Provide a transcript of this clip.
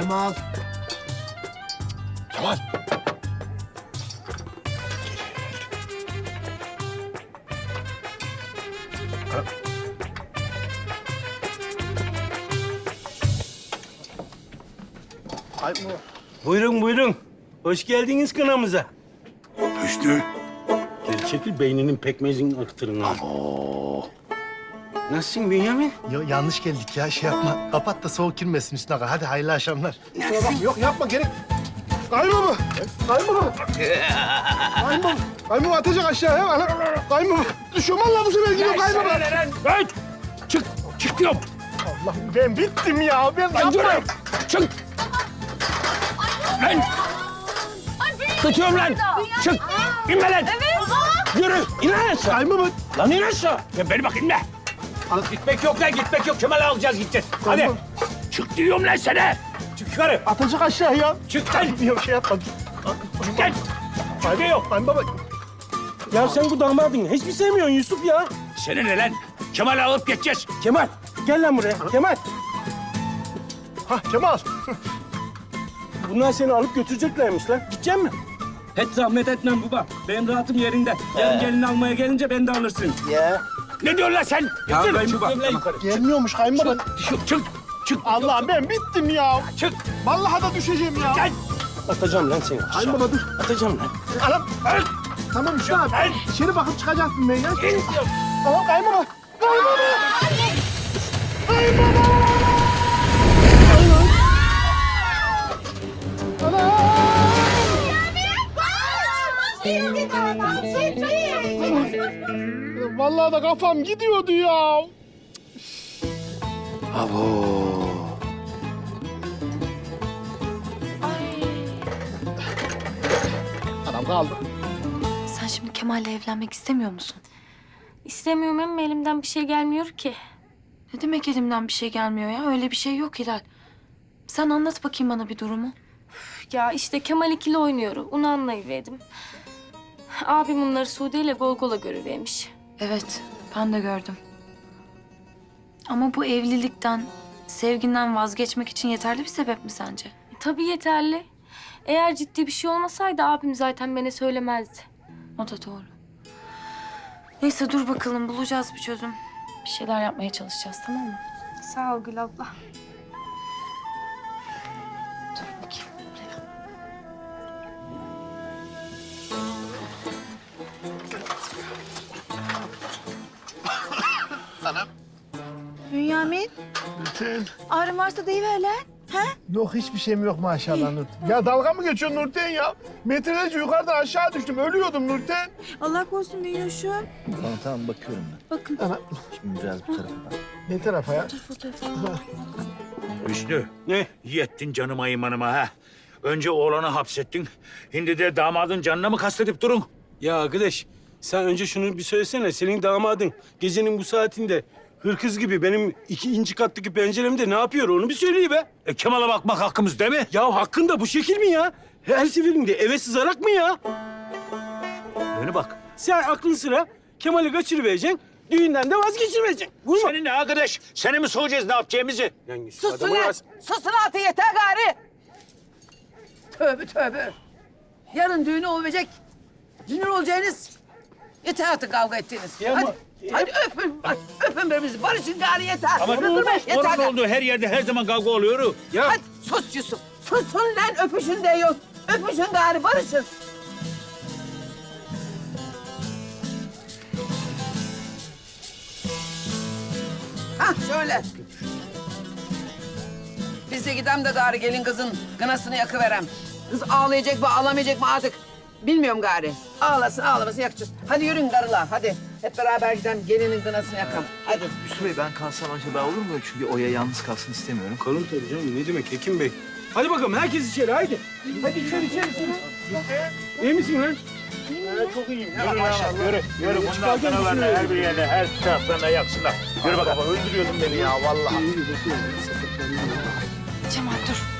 Kemal. Kemal. Ay bu. Buyurun buyurun. Hoş geldiniz kınamıza. Hüsnü. Gel çekil beyninin pekmezin aktırın ha. Nasılsın Bünyamin? Yo, yanlış geldik ya şey yapma. Kapat da soğuk girmesin üstüne. Hadi hayırlı akşamlar. Kusura bakma yok yapma gerek. Kaymama. Kaymama. Kaymama. Kaymama atacak aşağıya. Ana, Kaymama. Düşüyorum Allah bu sefer gidiyor kaymama. Hey! Çık! Çık diyorum! Allah'ım ben bittim ya. Ben yapma. Çık! Lan! Tutuyorum lan! Çık! İnme lan! Yürü! İn lan aşağı! Kaymama. Lan in aşağı! Ya beni bak inme! Gitmek yok lan, gitmek yok. Kemal'i alacağız, gideceğiz. Hadi! Tamam. Çık diyorum lan sana! Çık yukarı! Atacak aşağıya. Çık lan! Yok şey yapma. Çık lan! Saygı yok! Kaymama. Ya sen bu damadını hiç mi sevmiyorsun Yusuf ya? Senin ne lan? Kemal'i alıp geçeceğiz. Kemal gel lan buraya. Kemal. Ha Kemal. Bunlar seni alıp götüreceklermiş lan. Gidecek mi? Hiç zahmet etmem baba. Benim rahatım yerinde. Yarın gelin almaya gelince beni de alırsın. Ya. Ne diyorsun lan sen? Ya ben Çık lan yukarı. Gelmiyormuş kaymama. Çık, çık, çık. Allah'ım ben bittim ya. Çık. Vallahi da düşeceğim ya. Gel. Atacağım lan seni. Kaymama dur. Atacağım lan. Anam. Gel. Tamam Hüsnü abi. Gel. İçeri bakıp çıkacaktım ben ya. İn. Tamam kaymama. Kaymama. Vallahi da kafam gidiyordu ya. Adam kaldı. Sen şimdi Kemal'le evlenmek istemiyor musun? İstemiyorum ama elimden bir şey gelmiyor ki. Ne demek elimden bir şey gelmiyor ya? Öyle bir şey yok Hilal. Sen anlat bakayım bana bir durumu. Ya işte Kemal ikili oynuyor. Onu anlayıverdim. Abim bunları Sude ile Golgola görüvermiş. Evet, ben de gördüm. Ama bu evlilikten, sevginden vazgeçmek için yeterli bir sebep mi sence? E, tabii yeterli. Eğer ciddi bir şey olmasaydı abim zaten bana söylemezdi. O da doğru. Neyse dur bakalım bulacağız bir çözüm. Bir şeyler yapmaya çalışacağız tamam mı? Sağ ol Gül abla. Bünyamin, Nurten. ağrın varsa deyiver lan. Ha? Yok hiçbir şeyim yok maşallah Nurten. Ya dalga mı geçiyorsun Nurten ya? Metrelerce yukarıdan aşağı düştüm. Ölüyordum Nurten. Allah korusun Bünyoş'um. Tamam tamam bakıyorum ben. Bakın Ana Şimdi biraz bu tarafa bak. ne tarafa ya? fotoğrafı. Hüsnü, Ne? yettin canıma imanıma ha. Önce oğlanı hapsettin. Şimdi de damadın canına mı kastedip durun? Ya arkadaş sen önce şunu bir söylesene. Senin damadın gecenin bu saatinde hırkız gibi benim ikinci kattaki penceremde ne yapıyor onu bir söyleyi be. E, Kemal'a bakmak hakkımız değil mi? Ya hakkında bu şekil mi ya? Her seferinde eve sızarak mı ya? Beni bak. Sen aklın sıra Kemal'i kaçırıvereceksin. Düğünden de vazgeçireceksin. Vurma. Senin ne arkadaş? Seni mi soracağız ne yapacağımızı? Susun lan! Susun artık yeter gari! Tövbe tövbe. Yarın düğünü olacak. Dinir olacağınız. Yeter artık kavga ettiğiniz. Ya hadi, ama- hadi öpün, bak, öpün birbirinizi. Barışın gari yeter. Ama Yeter, yeter. sorun oldu her yerde her zaman kavga oluyor. Ya Hadi sus Yusuf. Susun lan öpüşün de yok. Öpüşün gari barışın. Hah şöyle. Biz de gidem de gari gelin kızın gınasını yakıverem. Kız ağlayacak mı ağlamayacak mı artık bilmiyorum gari. Ağlasın ağlamasın yakacağız. Hadi yürüyün karılar hadi. Hep beraber gidelim gelinin gınasını yakam. Hadi. Hüsnü Bey ben kalsam acaba olur mu? Çünkü Oya yalnız kalsın istemiyorum. kalın tabii canım. Ne demek Hekim Bey? Hadi bakalım herkes içeri haydi. Hadi içeri içeri. içeri. İyi misin lan? Yürü maşallah. Yürü, yürü. Bundan kanalarını her bir yerde, her taraflarına yaksınlar. Yürü bakalım. Öldürüyordun beni ya vallahi. Cemal dur.